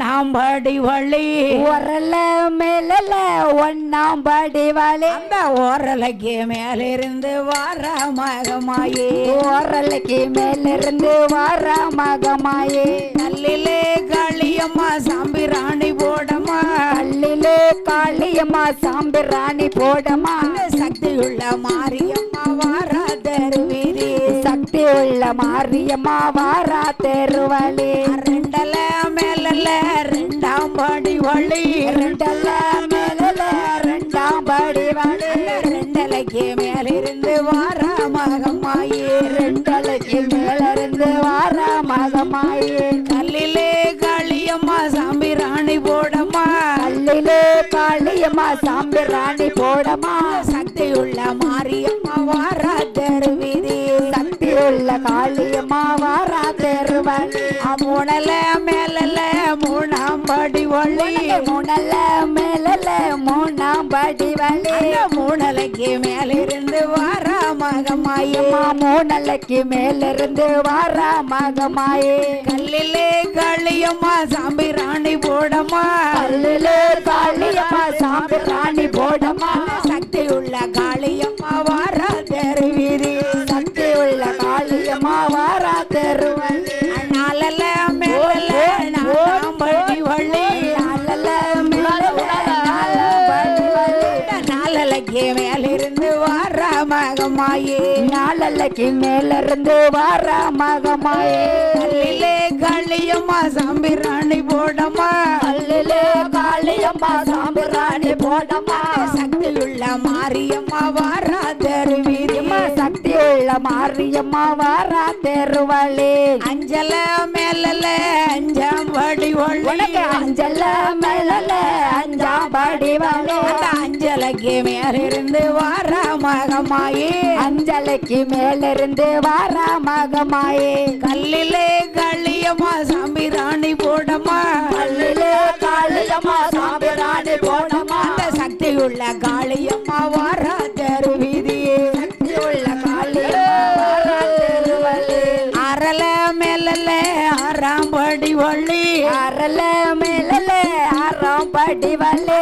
ஒன்னாம் படி வழி. உரல மேலல ஒன்னாம் படி வழி அந்த ஓரலைக்கு மேலிருந்து வார மகமாயே. ஓரலைக்கு மேலிருந்து வார மகமாயே. கல்லிலே காளியம்மா சாம்பிராணி போடமா கல்லிலே காளியம்மா சாம்பிராணி போடமா சக்தியுள்ள மாரியம்மா வாரா தருவீரி சக்தி உள்ள மாரியம்மா வாரா தெருவழி ரெண்டல வழி ரெண்டல்ல மேலல ரெண்டாம் படி வழி ரெண்டலைக்கு மேலிருந்து வார மகமாயே ரெண்டலைக்கு மேலிருந்து வார மகமாயே கல்லிலே காளியம்மா சாம்பிராணி போடமா கல்லிலே காளியம்மா சாம்பிராணி போடமா சக்தியுள்ள மாரியம்மா வாரா தருவீரி சக்தி உள்ள காளியம்மா வாரா தெருவழி மூணல மேலல மூணாம் படி வழி முனல்ல மேலல மூணாம் படி வழி மூணலைக்கு மேலிருந்து வார மகமாயே. அம்மா மூணலைக்கு மேலிருந்து வார மகமாயே. கல்லிலே காளியம்மா சாம்பிராணி போடமா கல்லிலே மகமாயே நாளைக்கு மேலிருந்து வார மகமாயே. கல்லிலே காளியம்மா சாம்பிராணி போடமா கல்லிலே காளியம்மா சாம்பிராணி போடமா சக்தியுள்ள மாரியம்மா வாரா. தருவீரி உள்ள மாரியம்மா வாரா தெருவழி அஞ்சல மேலல அஞ்சாம் படி உனக்கு அஞ்சல மேலல அஞ்சாம் படி அஞ்சலைக்கு மேலிருந்து வார மகமாயே. அஞ்சலைக்கு மேலிருந்து வார மகமாயே. கல்லிலே காளியம்மா சாம்பிராணி போடமா கல்லிலே காளியம்மா சாம்பிராணி போடமா அந்த சக்தியுள்ள மேலல ஆறாம் படி வள்ளி அரல மேலல ஆறாம் படி வழி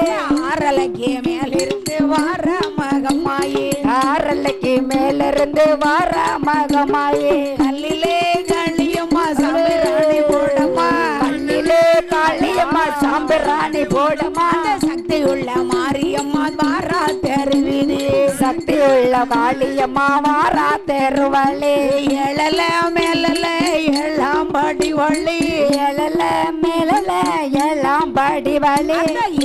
ஆறலைக்கு மேலிருந்து வார மகமாயே. ஆறலைக்கு மேலிருந்து வார மகமாயே. கல்லிலே காளியம்மா சாம்பிராணி போடமா. கண்ணிலே காளியம்மா சாம்பிராணி போடமா. அந்த சக்தியுள்ள மாரியம்மா வாரா தருவீதியே சக்தி உள்ள காளியம்மா வாரா தெருவழி எழல மேலல ஏழாம் படி வள்ளி ஏழல மேலல ஏழாம் படி வழி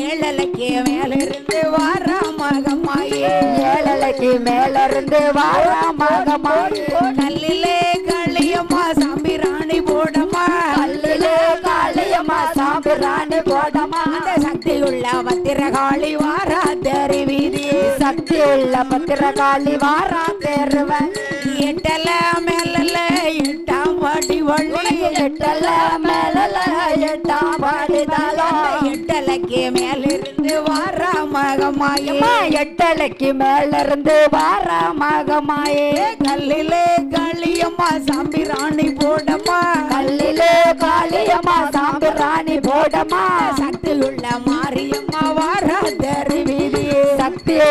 ஏழலைக்கு மேலிருந்து வார மகமாயே. ஏழலைக்கு மேலிருந்து வார மகமாயே. கல்லிலே காளியம்மா சாம்பிராணி போடமா. கல்லிலே காளியம்மா சாம்பிராணி போடமா. அந்த சக்தியுள்ள பத்திரகாளி வாரா தருவீதியே பத்திரகாளி வாரா தெருவழி எட்டல மேலல எட்டாம் படி வள்ளி. எட்டல மேலல எட்டாம் படி தலம் எட்டலைக்கு மேலிருந்து வார மகமாயே. எட்டலைக்கு மேலிருந்து வார மகமாயே. கல்லிலே காளியம்மா சாம்பிராணி போடமா கல்லிலே காளியம்மா சாம்பிராணி போடமா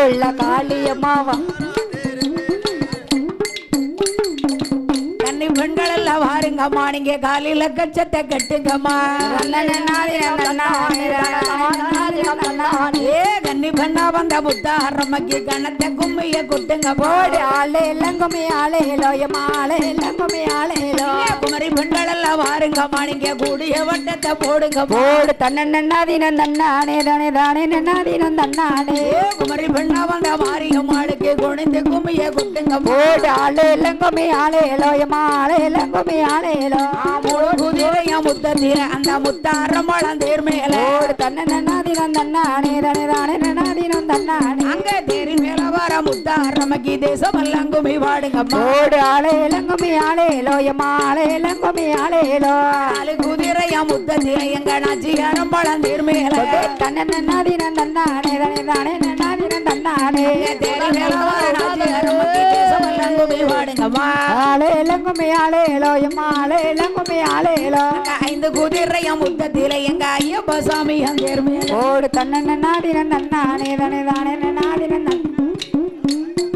உள்ள காளியம்மா வா- கன்னி பெண்கள் எல்லாம் வாருங்கம்மா நீங்க காலையில கச்சத்தை கட்டுங்கம்மா. ஏ கன்னி பெண்ணா வந்த புத்த அரமக்கு கணத்தை கும்மிய குட்டுங்க போடு. ஆளே இளங்குமி ஆளே லோயமா ஆளே இளங்குமி ஆளே லோ குமரி பெண்கள் வாருங்கம்மா நீங்க கூடிய வட்டத்தை போடுங்க போடு. தன்ன நன்னாதீனம் தன்னானே தானே தானே நன்னாதீனம் தன்னானே குமரி பெண்ணா வந்த மாரியம்மாளுக்கு குனிந்து கும்மிய குட்டுங்க போ போடு ஆளே இளங்குமி ஆளே லோயமா ஆளே இளங்குமி ஆளே லோ முழு குதிரைய முத்தத்தில அந்த முத்தாரம்பழம் தேர் மேல. போடு தன்ன நன்னாதீனம் தன்னானே தானே தானே நன்னாதீனம் தன்னானே அங்க தேரி மேல வர முத்தாரமக்கு தேசம் எல்லாம் குமி பாடுங்கம்மா போடு ஆளே இளங்குமி ஆளே லோயமா ஆளே இளங்குமி ஆளே லோ நாலு குதிரைய முத்தத்தில எங்க நாச்சியாரம் பழம் தேர் மேல. தன்ன நன்னாதீனம் தன்னானே தானே நன்னாதீனம் தன்னானே. தேரி மேல ஆளேலோ ஐந்து குதிரைய முத்தத்தில எங்க ஐயப்ப சாமி ஓடு நாடின நன்னானே தனே தானே நாடி